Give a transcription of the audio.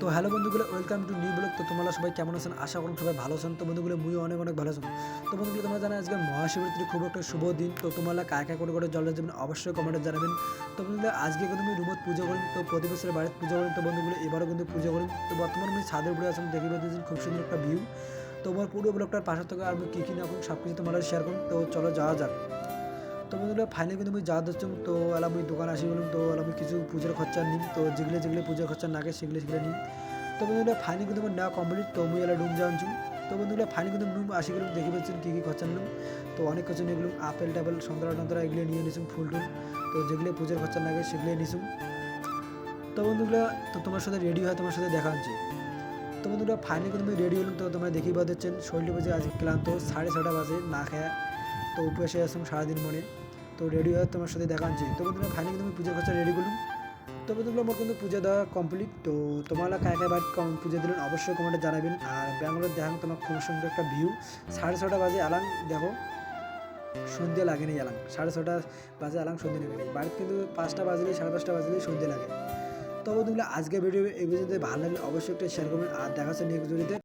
তো হ্যালো বন্ধুগুলো welcome to new blog তো তোমরা সবাই কেমন আছেন? আশা করুন সবাই ভালো আছেন। তো বন্ধুগুলো মুই অনেক অনেক ভালো আছেন। তো বন্ধুগুলো, তোমরা জানো আজকে মহাশিবরাত্রি খুব একটা শুভ দিন। তো তোমরা কায় কায় করে করে যাবেন, অবশ্যই কমেন্টে জানাবেন। তো বন্ধুগুলো, আজকে কিন্তু আমি রুমত পুজো করি তো প্রতি বছর বাড়িতে পুজো করি তো বন্ধুগুলো, এবারও কিন্তু পুজো করি তো বর্তমানে আমি ছাদের উপরে আছেন দেখে পাচ্ছেন খুব সুন্দর একটা ভিউ তো আমার পুরো ব্লগটার পাশে থেকে আমি কী কী না করুন সব কিছু তোমরা শেয়ার করুন তো চলো যাওয়া যাক। তো বন্ধুরা ফাইনালি কিন্তু আমি যা দিচ্ছি তো এলা আমি দোকান আসি বলুন তো এলা কিছু পুজোর খরচা নিই তো যেগুলো যেগুলো পুজোর খরচা নাগে সেগুলো সেগুলো নিই তো বন্ধুরা ফাইনালি কিন্তু আমার নেওয়া কমপ্লিট তো আমি এলা রুম জানছু তো বন্ধুরা ফাইনালি কিন্তু রুম আসি গেলাম, দেখে পাচ্ছেন কী কী খরচা নিলাম। তো অনেক কিছু নিয়ে আপেল টাপেল, সন্তরা টন্তরা এগুলো নিয়ে নিয়েছুম ফুল টুল। তো যেগুলো পুজোর খরচা লাগে সেগুলো নিয়েছুম তো বন্ধুগুলো তো তোমার সাথে রেডি হয় তোমার সাথে দেখা হচ্ছে। তো বন্ধুরা ফাইনালি কিন্তু আমি রেডি হলাম, তো তোমরা দেখেই পাচ্ছেন শরীরটা বাজে আজ ক্লান্ত, সাড়ে ছটা বাজে, না খায়া, তো উপরে আসলাম সারাদিন মনে। তো রেডি হয়ে তোমার সাথে দেখা আনছি তো বন্ধুরা ফাইনালি তুমি পুজোর খরচা রেডি করলাম। তো বন্ধুগুলো আমার কিন্তু পূজা দেওয়া কমপ্লিট তো তোমরা কায় কায় বাড়ি পুজো দিলেন অবশ্যই কমেন্টে জানাবেন। আর ব্যাঙ্গালোর দেখান তোমার খুব সুন্দর একটা ভিউ সাড়ে ছটা বাজে আলাম দেখো। সন্ধে লাগে নি আলাম সাড়ে ছটা বাজে আলাম সন্ধে লাগে নেই বাড়িতে কিন্তু পাঁচটা বাজলে সাড়ে পাঁচটা বাজলেই সন্ধে লাগে। তো বন্ধুগুলো আজকে ভিডিও এই পর্যন্ত ভালো লাগলে অবশ্যই একটা শেয়ার করবেন। আর দেখা হচ্ছে নেক্সট ভিডিওতে